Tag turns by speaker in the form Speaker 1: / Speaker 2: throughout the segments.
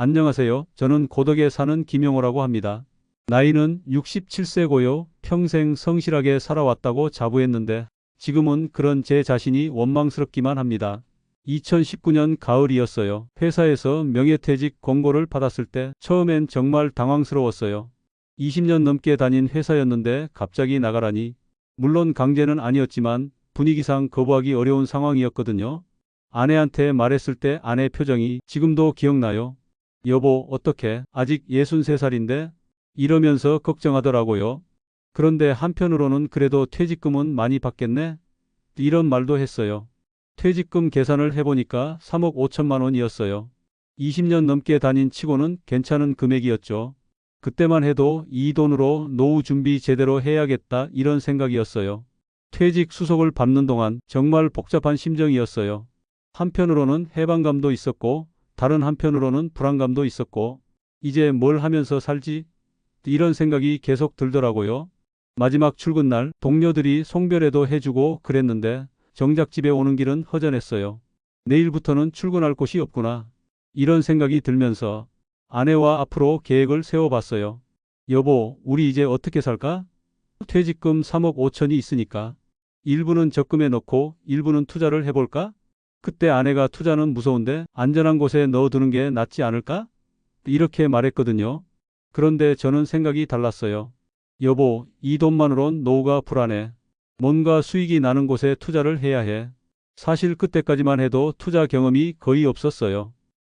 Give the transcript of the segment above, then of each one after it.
Speaker 1: 안녕하세요. 저는 고덕에 사는 김용호라고 합니다. 나이는 67세고요. 평생 성실하게 살아왔다고 자부했는데 지금은 그런 제 자신이 원망스럽기만 합니다. 2019년 가을이었어요. 회사에서 명예퇴직 권고를 받았을 때 처음엔 정말 당황스러웠어요. 20년 넘게 다닌 회사였는데 갑자기 나가라니 물론 강제는 아니었지만 분위기상 거부하기 어려운 상황이었거든요. 아내한테 말했을 때 아내 표정이 지금도 기억나요. 여보, 어떻게? 아직 63살인데? 이러면서 걱정하더라고요. 그런데 한편으로는 그래도 퇴직금은 많이 받겠네? 이런 말도 했어요. 퇴직금 계산을 해보니까 3억 5천만 원이었어요. 20년 넘게 다닌 치고는 괜찮은 금액이었죠. 그때만 해도 이 돈으로 노후 준비 제대로 해야겠다 이런 생각이었어요. 퇴직 수속을 받는 동안 정말 복잡한 심정이었어요. 한편으로는 해방감도 있었고 다른 한편으로는 불안감도 있었고 이제 뭘 하면서 살지? 이런 생각이 계속 들더라고요. 마지막 출근 날 동료들이 송별회도 해주고 그랬는데 정작 집에 오는 길은 허전했어요. 내일부터는 출근할 곳이 없구나. 이런 생각이 들면서 아내와 앞으로 계획을 세워봤어요. 여보, 우리 이제 어떻게 살까? 퇴직금 3억 5천이 있으니까 일부는 적금에 넣고 일부는 투자를 해볼까? 그때 아내가 투자는 무서운데 안전한 곳에 넣어두는 게 낫지 않을까? 이렇게 말했거든요. 그런데 저는 생각이 달랐어요. 여보, 이 돈만으론 노후가 불안해. 뭔가 수익이 나는 곳에 투자를 해야 해. 사실 그때까지만 해도 투자 경험이 거의 없었어요.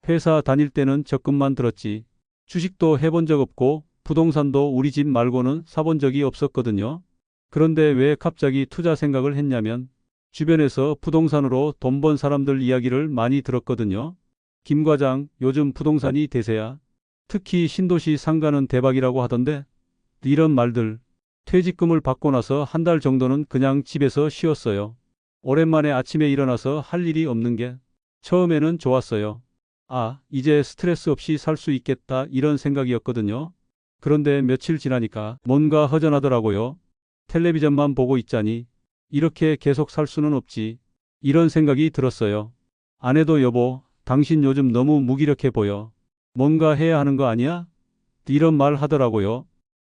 Speaker 1: 회사 다닐 때는 적금만 들었지. 주식도 해본 적 없고 부동산도 우리 집 말고는 사본 적이 없었거든요. 그런데 왜 갑자기 투자 생각을 했냐면 주변에서 부동산으로 돈 번 사람들 이야기를 많이 들었거든요. 김 과장, 요즘 부동산이 대세야. 특히 신도시 상가는 대박이라고 하던데 이런 말들 퇴직금을 받고 나서 한 달 정도는 그냥 집에서 쉬었어요. 오랜만에 아침에 일어나서 할 일이 없는 게 처음에는 좋았어요. 아, 이제 스트레스 없이 살 수 있겠다 이런 생각이었거든요. 그런데 며칠 지나니까 뭔가 허전하더라고요. 텔레비전만 보고 있자니 이렇게 계속 살 수는 없지. 이런 생각이 들었어요. 아내도 여보, 당신 요즘 너무 무기력해 보여. 뭔가 해야 하는 거 아니야? 이런 말 하더라고요.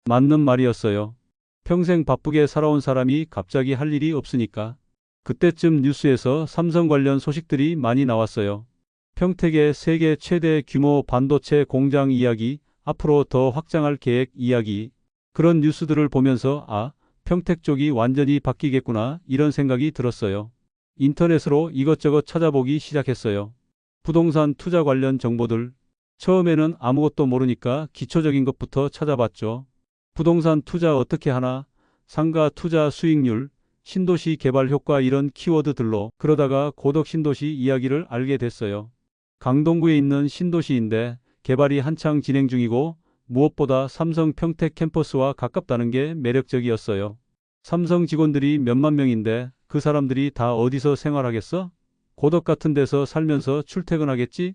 Speaker 1: 맞는 말이었어요. 평생 바쁘게 살아온 사람이 갑자기 할 일이 없으니까. 그때쯤 뉴스에서 삼성 관련 소식들이 많이 나왔어요. 평택의 세계 최대 규모 반도체 공장 이야기, 앞으로 더 확장할 계획 이야기. 그런 뉴스들을 보면서 아, 평택 쪽이 완전히 바뀌겠구나 이런 생각이 들었어요. 인터넷으로 이것저것 찾아보기 시작했어요. 부동산 투자 관련 정보들. 처음에는 아무것도 모르니까 기초적인 것부터 찾아봤죠. 부동산 투자 어떻게 하나, 상가 투자 수익률, 신도시 개발 효과 이런 키워드들로 그러다가 고덕 신도시 이야기를 알게 됐어요. 강동구에 있는 신도시인데 개발이 한창 진행 중이고 무엇보다 삼성 평택 캠퍼스와 가깝다는 게 매력적이었어요. 삼성 직원들이 몇만 명인데 그 사람들이 다 어디서 생활하겠어? 고덕 같은 데서 살면서 출퇴근하겠지?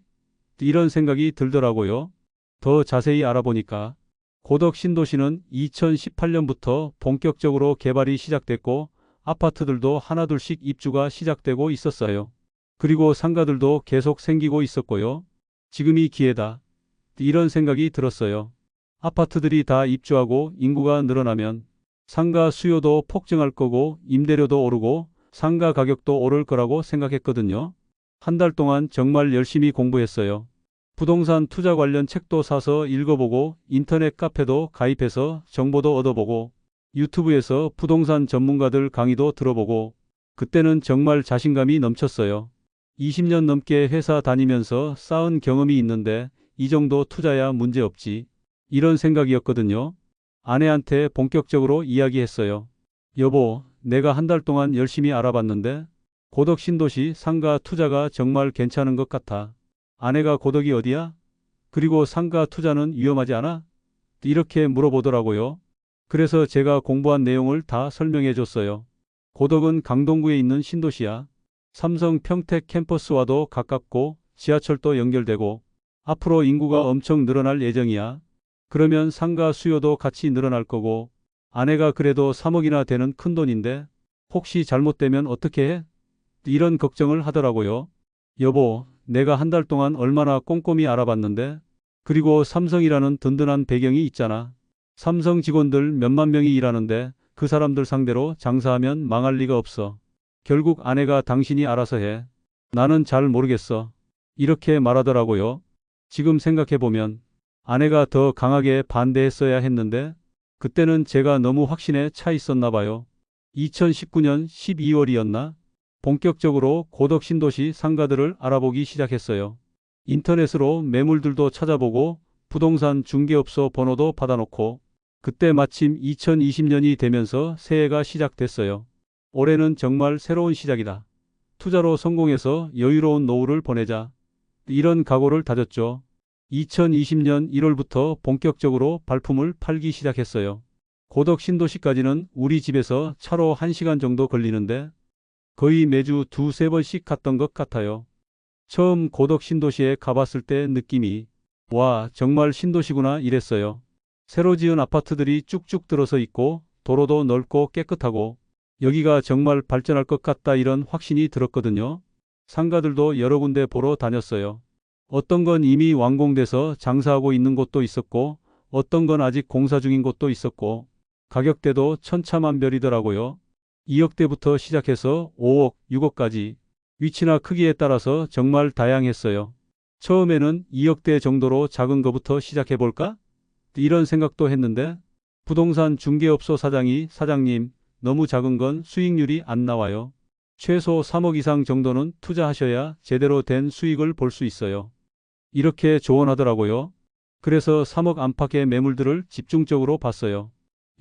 Speaker 1: 이런 생각이 들더라고요. 더 자세히 알아보니까 고덕 신도시는 2018년부터 본격적으로 개발이 시작됐고 아파트들도 하나둘씩 입주가 시작되고 있었어요. 그리고 상가들도 계속 생기고 있었고요. 지금이 기회다. 이런 생각이 들었어요. 아파트들이 다 입주하고 인구가 늘어나면 상가 수요도 폭증할 거고 임대료도 오르고 상가 가격도 오를 거라고 생각했거든요. 한 달 동안 정말 열심히 공부했어요. 부동산 투자 관련 책도 사서 읽어보고 인터넷 카페도 가입해서 정보도 얻어보고 유튜브에서 부동산 전문가들 강의도 들어보고 그때는 정말 자신감이 넘쳤어요. 20년 넘게 회사 다니면서 쌓은 경험이 있는데 이 정도 투자야 문제없지. 이런 생각이었거든요. 아내한테 본격적으로 이야기했어요. 여보, 내가 한 달 동안 열심히 알아봤는데 고덕 신도시 상가 투자가 정말 괜찮은 것 같아. 아내가 고덕이 어디야? 그리고 상가 투자는 위험하지 않아? 이렇게 물어보더라고요. 그래서 제가 공부한 내용을 다 설명해 줬어요. 고덕은 강동구에 있는 신도시야. 삼성 평택 캠퍼스와도 가깝고 지하철도 연결되고 앞으로 인구가 엄청 늘어날 예정이야. 그러면 상가 수요도 같이 늘어날 거고 아내가 그래도 3억이나 되는 큰 돈인데 혹시 잘못되면 어떻게 해? 이런 걱정을 하더라고요. 여보, 내가 한 달 동안 얼마나 꼼꼼히 알아봤는데 그리고 삼성이라는 든든한 배경이 있잖아. 삼성 직원들 몇만 명이 일하는데 그 사람들 상대로 장사하면 망할 리가 없어. 결국 아내가 당신이 알아서 해. 나는 잘 모르겠어. 이렇게 말하더라고요. 지금 생각해보면 아내가 더 강하게 반대했어야 했는데 그때는 제가 너무 확신에 차 있었나 봐요. 2019년 12월이었나? 본격적으로 고덕 신도시 상가들을 알아보기 시작했어요. 인터넷으로 매물들도 찾아보고 부동산 중개업소 번호도 받아놓고 그때 마침 2020년이 되면서 새해가 시작됐어요. 올해는 정말 새로운 시작이다. 투자로 성공해서 여유로운 노후를 보내자. 이런 각오를 다졌죠. 2020년 1월부터 본격적으로 발품을 팔기 시작했어요. 고덕 신도시까지는 우리 집에서 차로 1시간 정도 걸리는데 거의 매주 두세 번씩 갔던 것 같아요. 처음 고덕 신도시에 가봤을 때 느낌이 와 정말 신도시구나 이랬어요. 새로 지은 아파트들이 쭉쭉 들어서 있고 도로도 넓고 깨끗하고 여기가 정말 발전할 것 같다 이런 확신이 들었거든요. 상가들도 여러 군데 보러 다녔어요. 어떤 건 이미 완공돼서 장사하고 있는 곳도 있었고 어떤 건 아직 공사 중인 곳도 있었고 가격대도 천차만별이더라고요. 2억대부터 시작해서 5억, 6억까지 위치나 크기에 따라서 정말 다양했어요. 처음에는 2억대 정도로 작은 거부터 시작해볼까? 이런 생각도 했는데 부동산 중개업소 사장이 사장님 너무 작은 건 수익률이 안 나와요. 최소 3억 이상 정도는 투자하셔야 제대로 된 수익을 볼 수 있어요. 이렇게 조언하더라고요. 그래서 3억 안팎의 매물들을 집중적으로 봤어요.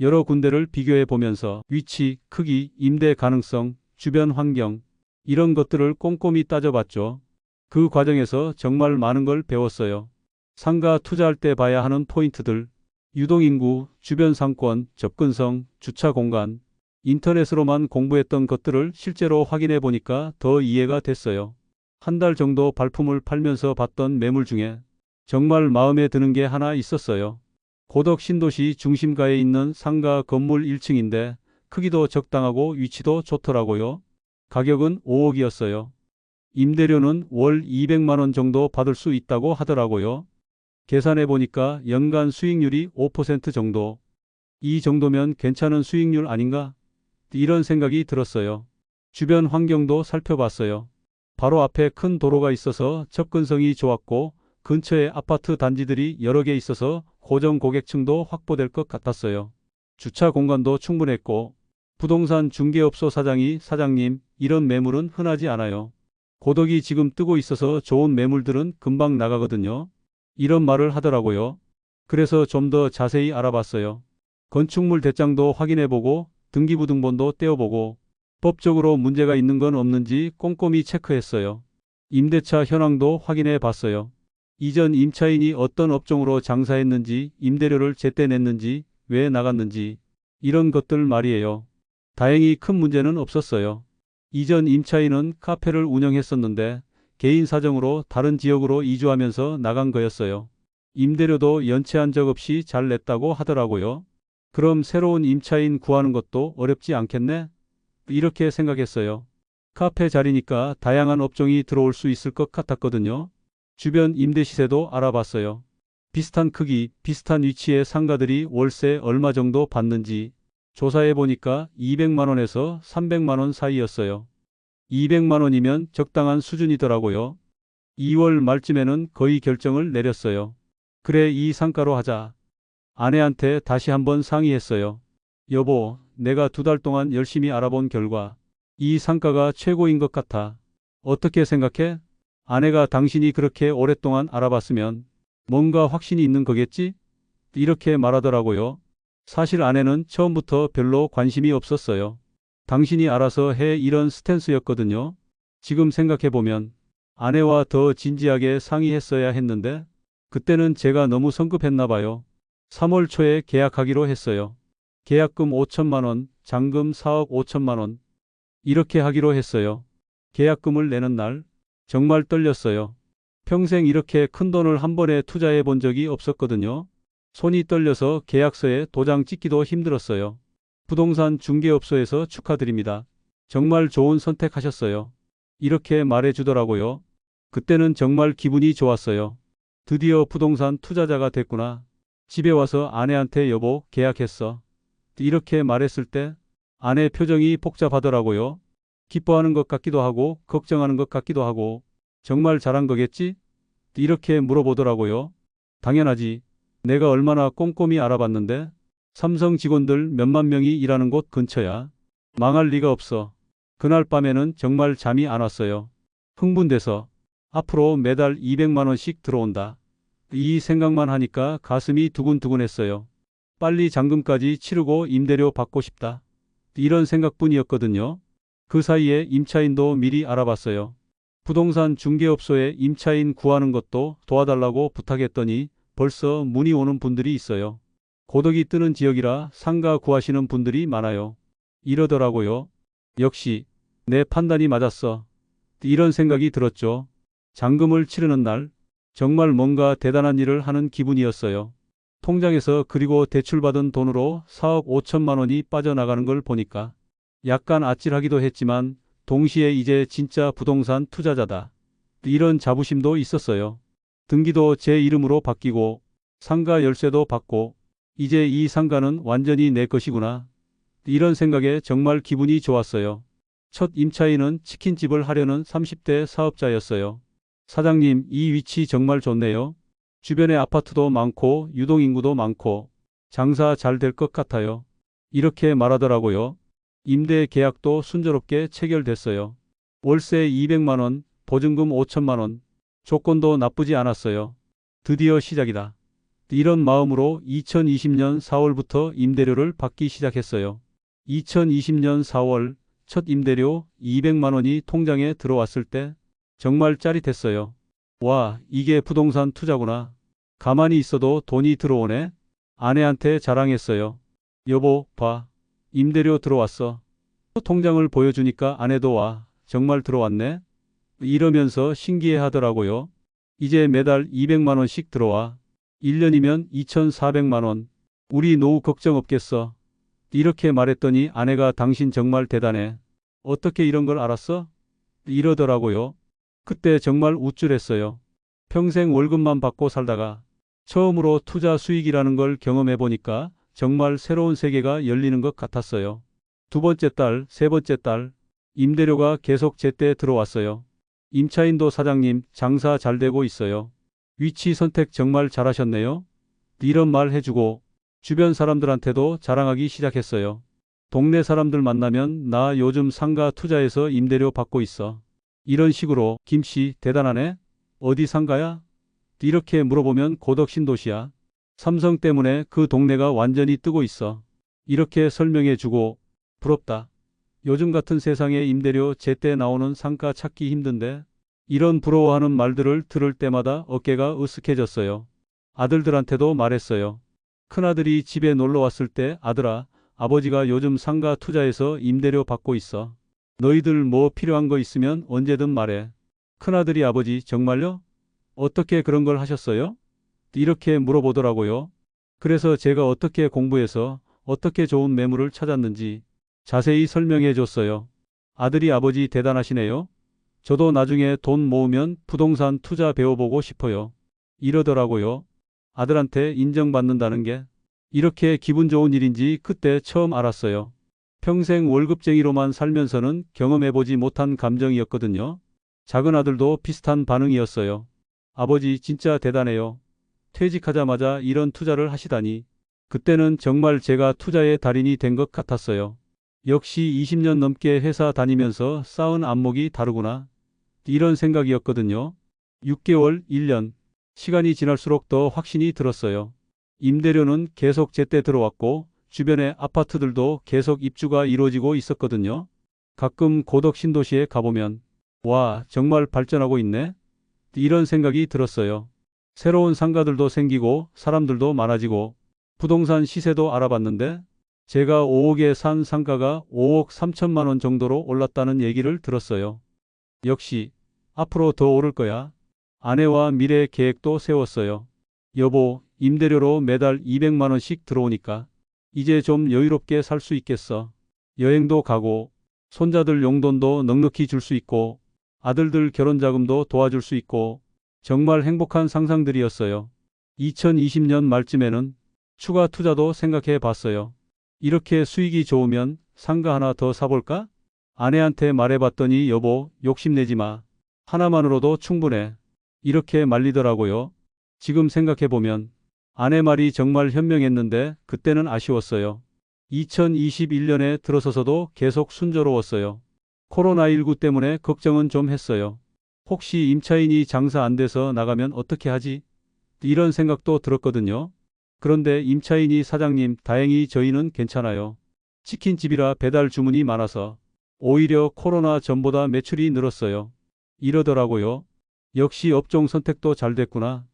Speaker 1: 여러 군데를 비교해 보면서 위치, 크기, 임대 가능성, 주변 환경, 이런 것들을 꼼꼼히 따져봤죠. 그 과정에서 정말 많은 걸 배웠어요. 상가 투자할 때 봐야 하는 포인트들, 유동인구, 주변 상권, 접근성, 주차 공간, 인터넷으로만 공부했던 것들을 실제로 확인해 보니까 더 이해가 됐어요. 한 달 정도 발품을 팔면서 봤던 매물 중에 정말 마음에 드는 게 하나 있었어요. 고덕 신도시 중심가에 있는 상가 건물 1층인데 크기도 적당하고 위치도 좋더라고요. 가격은 5억이었어요. 임대료는 월 200만 원 정도 받을 수 있다고 하더라고요. 계산해 보니까 연간 수익률이 5% 정도. 이 정도면 괜찮은 수익률 아닌가? 이런 생각이 들었어요. 주변 환경도 살펴봤어요. 바로 앞에 큰 도로가 있어서 접근성이 좋았고 근처에 아파트 단지들이 여러 개 있어서 고정 고객층도 확보될 것 같았어요. 주차 공간도 충분했고 부동산 중개업소 사장이 사장님 이런 매물은 흔하지 않아요. 고덕이 지금 뜨고 있어서 좋은 매물들은 금방 나가거든요. 이런 말을 하더라고요. 그래서 좀 더 자세히 알아봤어요. 건축물 대장도 확인해보고 등기부등본도 떼어보고 법적으로 문제가 있는 건 없는지 꼼꼼히 체크했어요. 임대차 현황도 확인해 봤어요. 이전 임차인이 어떤 업종으로 장사했는지, 임대료를 제때 냈는지, 왜 나갔는지, 이런 것들 말이에요. 다행히 큰 문제는 없었어요. 이전 임차인은 카페를 운영했었는데 개인 사정으로 다른 지역으로 이주하면서 나간 거였어요. 임대료도 연체한 적 없이 잘 냈다고 하더라고요. 그럼 새로운 임차인 구하는 것도 어렵지 않겠네? 이렇게 생각했어요. 카페 자리니까 다양한 업종이 들어올 수 있을 것 같았거든요. 주변 임대 시세도 알아봤어요. 비슷한 크기, 비슷한 위치의 상가들이 월세 얼마 정도 받는지 조사해 보니까 200만 원에서 300만 원 사이였어요. 200만 원이면 적당한 수준이더라고요. 2월 말쯤에는 거의 결정을 내렸어요. 그래 이 상가로 하자. 아내한테 다시 한번 상의했어요. 여보, 내가 두 달 동안 열심히 알아본 결과 이 상가가 최고인 것 같아. 어떻게 생각해? 아내가 당신이 그렇게 오랫동안 알아봤으면 뭔가 확신이 있는 거겠지? 이렇게 말하더라고요. 사실 아내는 처음부터 별로 관심이 없었어요. 당신이 알아서 해 이런 스탠스였거든요. 지금 생각해보면 아내와 더 진지하게 상의했어야 했는데 그때는 제가 너무 성급했나 봐요. 3월 초에 계약하기로 했어요. 계약금 5천만 원, 잔금 4억 5천만 원. 이렇게 하기로 했어요. 계약금을 내는 날 정말 떨렸어요. 평생 이렇게 큰 돈을 한 번에 투자해 본 적이 없었거든요. 손이 떨려서 계약서에 도장 찍기도 힘들었어요. 부동산 중개업소에서 축하드립니다. 정말 좋은 선택하셨어요. 이렇게 말해 주더라고요. 그때는 정말 기분이 좋았어요. 드디어 부동산 투자자가 됐구나. 집에 와서 아내한테 여보 계약했어. 이렇게 말했을 때 아내 표정이 복잡하더라고요. 기뻐하는 것 같기도 하고 걱정하는 것 같기도 하고 정말 잘한 거겠지? 이렇게 물어보더라고요. 당연하지. 내가 얼마나 꼼꼼히 알아봤는데 삼성 직원들 몇만 명이 일하는 곳 근처야. 망할 리가 없어. 그날 밤에는 정말 잠이 안 왔어요. 흥분돼서 앞으로 매달 200만 원씩 들어온다. 이 생각만 하니까 가슴이 두근두근했어요. 빨리 잔금까지 치르고 임대료 받고 싶다. 이런 생각뿐이었거든요. 그 사이에 임차인도 미리 알아봤어요. 부동산 중개업소에 임차인 구하는 것도 도와달라고 부탁했더니 벌써 문의 오는 분들이 있어요. 고덕이 뜨는 지역이라 상가 구하시는 분들이 많아요. 이러더라고요. 역시 내 판단이 맞았어. 이런 생각이 들었죠. 잔금을 치르는 날 정말 뭔가 대단한 일을 하는 기분이었어요. 통장에서 그리고 대출받은 돈으로 4억 5천만 원이 빠져나가는 걸 보니까 약간 아찔하기도 했지만 동시에 이제 진짜 부동산 투자자다. 이런 자부심도 있었어요. 등기도 제 이름으로 바뀌고 상가 열쇠도 받고 이제 이 상가는 완전히 내 것이구나. 이런 생각에 정말 기분이 좋았어요. 첫 임차인은 치킨집을 하려는 30대 사업자였어요. 사장님, 이 위치 정말 좋네요. 주변에 아파트도 많고 유동인구도 많고 장사 잘 될 것 같아요. 이렇게 말하더라고요. 임대 계약도 순조롭게 체결됐어요. 월세 200만 원, 보증금 5천만 원. 조건도 나쁘지 않았어요. 드디어 시작이다. 이런 마음으로 2020년 4월부터 임대료를 받기 시작했어요. 2020년 4월 첫 임대료 200만 원이 통장에 들어왔을 때 정말 짜릿했어요. 와, 이게 부동산 투자구나. 가만히 있어도 돈이 들어오네. 아내한테 자랑했어요. 여보, 봐. 임대료 들어왔어. 통장을 보여주니까 아내도 와. 정말 들어왔네. 이러면서 신기해 하더라고요. 이제 매달 200만 원씩 들어와. 1년이면 2,400만 원. 우리 노후 걱정 없겠어. 이렇게 말했더니 아내가 당신 정말 대단해. 어떻게 이런 걸 알았어? 이러더라고요. 그때 정말 우쭐했어요. 평생 월급만 받고 살다가 처음으로 투자 수익이라는 걸 경험해 보니까 정말 새로운 세계가 열리는 것 같았어요. 두 번째 달, 세 번째 달, 임대료가 계속 제때 들어왔어요. 임차인도 사장님, 장사 잘 되고 있어요. 위치 선택 정말 잘하셨네요. 이런 말 해주고 주변 사람들한테도 자랑하기 시작했어요. 동네 사람들 만나면 나 요즘 상가 투자해서 임대료 받고 있어. 이런 식으로 김씨 대단하네? 어디 상가야? 이렇게 물어보면 고덕 신도시야. 삼성 때문에 그 동네가 완전히 뜨고 있어. 이렇게 설명해 주고 부럽다. 요즘 같은 세상에 임대료 제때 나오는 상가 찾기 힘든데 이런 부러워하는 말들을 들을 때마다 어깨가 으쓱해졌어요. 아들들한테도 말했어요. 큰아들이 집에 놀러 왔을 때 아들아, 아버지가 요즘 상가 투자해서 임대료 받고 있어. 너희들 뭐 필요한 거 있으면 언제든 말해. 큰아들이 아버지 정말요? 어떻게 그런 걸 하셨어요? 이렇게 물어보더라고요. 그래서 제가 어떻게 공부해서 어떻게 좋은 매물을 찾았는지 자세히 설명해 줬어요. 아들이 아버지 대단하시네요. 저도 나중에 돈 모으면 부동산 투자 배워보고 싶어요. 이러더라고요. 아들한테 인정받는다는 게 이렇게 기분 좋은 일인지 그때 처음 알았어요. 평생 월급쟁이로만 살면서는 경험해보지 못한 감정이었거든요. 작은 아들도 비슷한 반응이었어요. 아버지 진짜 대단해요. 퇴직하자마자 이런 투자를 하시다니. 그때는 정말 제가 투자의 달인이 된 것 같았어요. 역시 20년 넘게 회사 다니면서 쌓은 안목이 다르구나. 이런 생각이었거든요. 6개월, 1년. 시간이 지날수록 더 확신이 들었어요. 임대료는 계속 제때 들어왔고 주변의 아파트들도 계속 입주가 이루어지고 있었거든요. 가끔 고덕 신도시에 가보면 와 정말 발전하고 있네. 이런 생각이 들었어요. 새로운 상가들도 생기고 사람들도 많아지고 부동산 시세도 알아봤는데 제가 5억에 산 상가가 5억 3천만 원 정도로 올랐다는 얘기를 들었어요. 역시 앞으로 더 오를 거야. 아내와 미래 계획도 세웠어요. 여보, 임대료로 매달 200만 원씩 들어오니까 이제 좀 여유롭게 살 수 있겠어. 여행도 가고 손자들 용돈도 넉넉히 줄 수 있고 아들들 결혼 자금도 도와줄 수 있고 정말 행복한 상상들이었어요. 2020년 말쯤에는 추가 투자도 생각해 봤어요. 이렇게 수익이 좋으면 상가 하나 더 사볼까? 아내한테 말해봤더니 여보, 욕심내지 마. 하나만으로도 충분해. 이렇게 말리더라고요. 지금 생각해보면 아내 말이 정말 현명했는데 그때는 아쉬웠어요. 2021년에 들어서서도 계속 순조로웠어요. 코로나19 때문에 걱정은 좀 했어요. 혹시 임차인이 장사 안 돼서 나가면 어떻게 하지? 이런 생각도 들었거든요. 그런데 임차인이 사장님, 다행히 저희는 괜찮아요. 치킨집이라 배달 주문이 많아서 오히려 코로나 전보다 매출이 늘었어요. 이러더라고요. 역시 업종 선택도 잘 됐구나.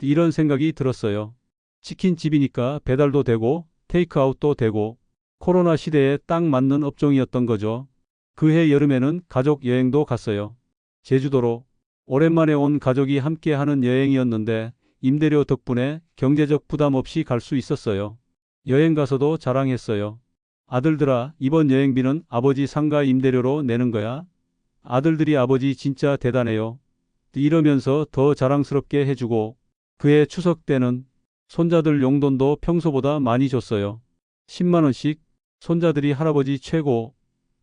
Speaker 1: 이런 생각이 들었어요. 치킨집이니까 배달도 되고 테이크아웃도 되고 코로나 시대에 딱 맞는 업종이었던 거죠. 그해 여름에는 가족 여행도 갔어요. 제주도로 오랜만에 온 가족이 함께 하는 여행이었는데 임대료 덕분에 경제적 부담 없이 갈 수 있었어요. 여행 가서도 자랑했어요. 아들들아, 이번 여행비는 아버지 상가 임대료로 내는 거야. 아들들이 아버지 진짜 대단해요. 이러면서 더 자랑스럽게 해주고 그해 추석 때는 손자들 용돈도 평소보다 많이 줬어요. 10만원씩 손자들이 할아버지 최고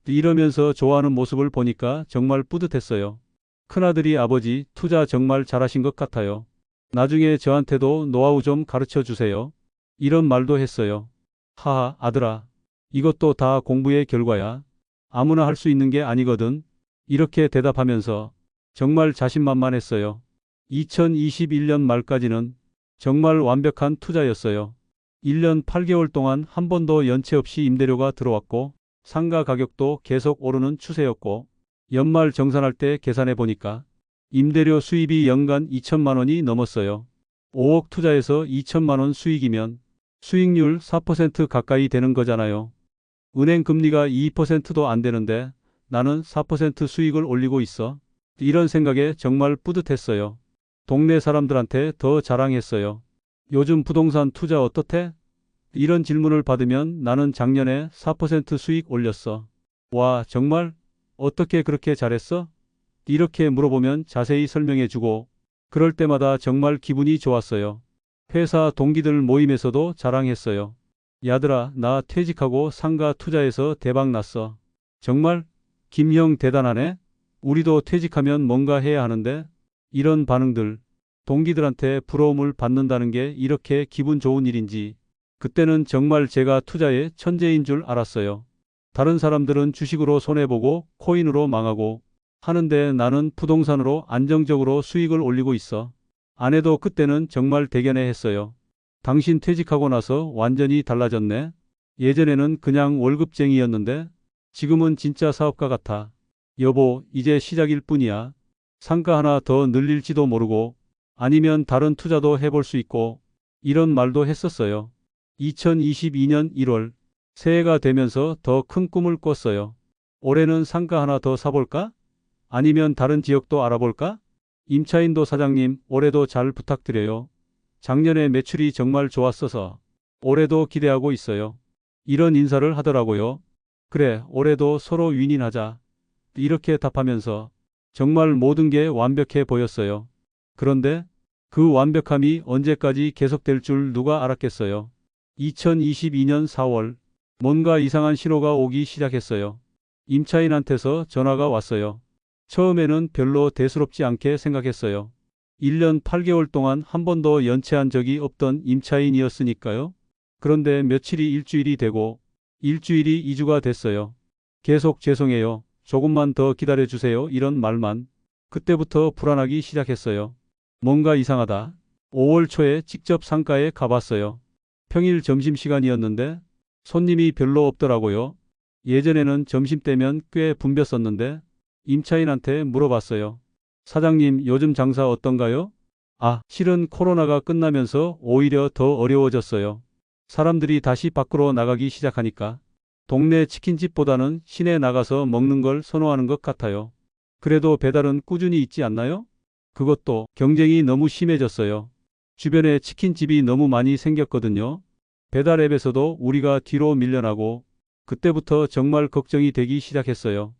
Speaker 1: 이러면서 좋아하는 모습을 보니까 정말 뿌듯했어요. 큰아들이 아버지 투자 정말 잘하신 것 같아요. 나중에 저한테도 노하우 좀 가르쳐 주세요. 이런 말도 했어요. 하하, 아들아. 이것도 다 공부의 결과야. 아무나 할 수 있는 게 아니거든. 이렇게 대답하면서 정말 자신만만했어요. 2021년 말까지는 정말 완벽한 투자였어요. 1년 8개월 동안 한 번도 연체 없이 임대료가 들어왔고 상가 가격도 계속 오르는 추세였고 연말 정산할 때 계산해 보니까 임대료 수입이 연간 2천만 원이 넘었어요. 5억 투자해서 2천만 원 수익이면 수익률 4% 가까이 되는 거잖아요. 은행 금리가 2%도 안 되는데 나는 4% 수익을 올리고 있어. 이런 생각에 정말 뿌듯했어요. 동네 사람들한테 더 자랑했어요. 요즘 부동산 투자 어떻대? 이런 질문을 받으면 나는 작년에 4% 수익 올렸어. 와, 정말? 어떻게 그렇게 잘했어? 이렇게 물어보면 자세히 설명해주고 그럴 때마다 정말 기분이 좋았어요. 회사 동기들 모임에서도 자랑했어요. 야들아, 나 퇴직하고 상가 투자해서 대박 났어. 정말? 김형 대단하네? 우리도 퇴직하면 뭔가 해야 하는데? 이런 반응들. 동기들한테 부러움을 받는다는 게 이렇게 기분 좋은 일인지 그때는 정말 제가 투자의 천재인 줄 알았어요. 다른 사람들은 주식으로 손해보고 코인으로 망하고 하는데 나는 부동산으로 안정적으로 수익을 올리고 있어. 아내도 그때는 정말 대견해 했어요. 당신 퇴직하고 나서 완전히 달라졌네. 예전에는 그냥 월급쟁이였는데 지금은 진짜 사업가 같아. 여보, 이제 시작일 뿐이야. 상가 하나 더 늘릴지도 모르고 아니면 다른 투자도 해볼 수 있고 이런 말도 했었어요. 2022년 1월 새해가 되면서 더 큰 꿈을 꿨어요. 올해는 상가 하나 더 사볼까? 아니면 다른 지역도 알아볼까? 임차인도 사장님, 올해도 잘 부탁드려요. 작년에 매출이 정말 좋았어서 올해도 기대하고 있어요. 이런 인사를 하더라고요. 그래, 올해도 서로 윈윈하자. 이렇게 답하면서 정말 모든 게 완벽해 보였어요. 그런데 그 완벽함이 언제까지 계속될 줄 누가 알았겠어요. 2022년 4월 뭔가 이상한 신호가 오기 시작했어요. 임차인한테서 전화가 왔어요. 처음에는 별로 대수롭지 않게 생각했어요. 1년 8개월 동안 한 번도 연체한 적이 없던 임차인이었으니까요. 그런데 며칠이 일주일이 되고 일주일이 2주가 됐어요. 계속 죄송해요. 조금만 더 기다려 주세요. 이런 말만. 그때부터 불안하기 시작했어요. 뭔가 이상하다. 5월 초에 직접 상가에 가봤어요. 평일 점심시간이었는데 손님이 별로 없더라고요. 예전에는 점심때면 꽤 붐볐었는데 임차인한테 물어봤어요. 사장님, 요즘 장사 어떤가요? 아, 실은 코로나가 끝나면서 오히려 더 어려워졌어요. 사람들이 다시 밖으로 나가기 시작하니까 동네 치킨집보다는 시내 나가서 먹는 걸 선호하는 것 같아요. 그래도 배달은 꾸준히 있지 않나요? 그것도 경쟁이 너무 심해졌어요. 주변에 치킨집이 너무 많이 생겼거든요. 배달 앱에서도 우리가 뒤로 밀려나고 그때부터 정말 걱정이 되기 시작했어요.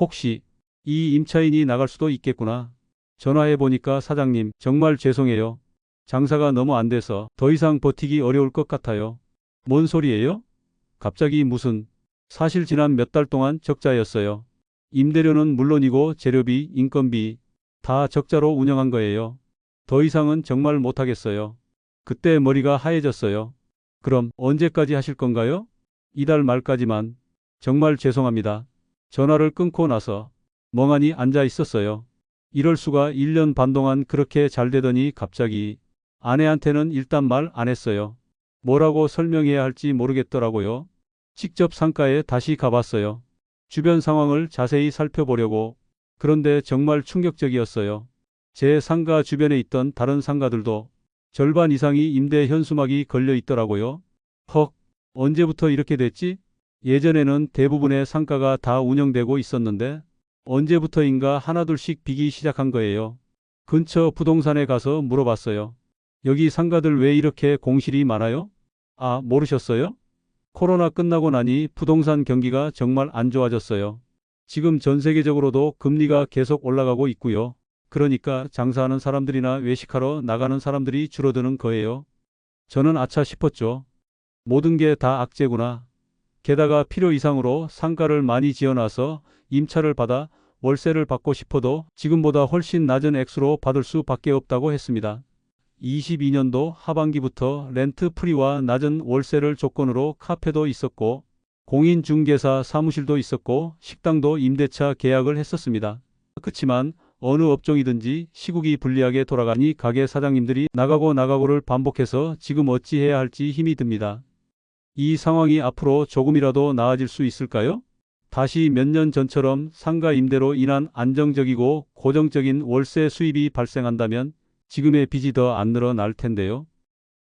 Speaker 1: 혹시 이 임차인이 나갈 수도 있겠구나. 전화해 보니까 사장님, 정말 죄송해요. 장사가 너무 안 돼서 더 이상 버티기 어려울 것 같아요. 뭔 소리예요? 갑자기 무슨, 사실 지난 몇 달 동안 적자였어요. 임대료는 물론이고 재료비, 인건비 다 적자로 운영한 거예요. 더 이상은 정말 못하겠어요. 그때 머리가 하얘졌어요. 그럼 언제까지 하실 건가요? 이달 말까지만. 정말 죄송합니다. 전화를 끊고 나서 멍하니 앉아 있었어요. 이럴 수가 1년 반 동안 그렇게 잘 되더니 갑자기 아내한테는 일단 말 안 했어요. 뭐라고 설명해야 할지 모르겠더라고요. 직접 상가에 다시 가봤어요. 주변 상황을 자세히 살펴보려고. 그런데 정말 충격적이었어요. 제 상가 주변에 있던 다른 상가들도 절반 이상이 임대 현수막이 걸려 있더라고요. 헉, 언제부터 이렇게 됐지? 예전에는 대부분의 상가가 다 운영되고 있었는데 언제부터인가 하나둘씩 비기 시작한 거예요. 근처 부동산에 가서 물어봤어요. 여기 상가들 왜 이렇게 공실이 많아요? 아, 모르셨어요? 코로나 끝나고 나니 부동산 경기가 정말 안 좋아졌어요. 지금 전 세계적으로도 금리가 계속 올라가고 있고요. 그러니까 장사하는 사람들이나 외식하러 나가는 사람들이 줄어드는 거예요. 저는 아차 싶었죠. 모든 게 다 악재구나. 게다가 필요 이상으로 상가를 많이 지어놔서 임차를 받아 월세를 받고 싶어도 지금보다 훨씬 낮은 액수로 받을 수밖에 없다고 했습니다. 22년도 하반기부터 렌트 프리와 낮은 월세를 조건으로 카페도 있었고 공인중개사 사무실도 있었고 식당도 임대차 계약을 했었습니다. 그렇지만 어느 업종이든지 시국이 불리하게 돌아가니 가게 사장님들이 나가고 나가고를 반복해서 지금 어찌해야 할지 힘이 듭니다. 이 상황이 앞으로 조금이라도 나아질 수 있을까요? 다시 몇 년 전처럼 상가 임대로 인한 안정적이고 고정적인 월세 수입이 발생한다면 지금의 빚이 더 안 늘어날 텐데요.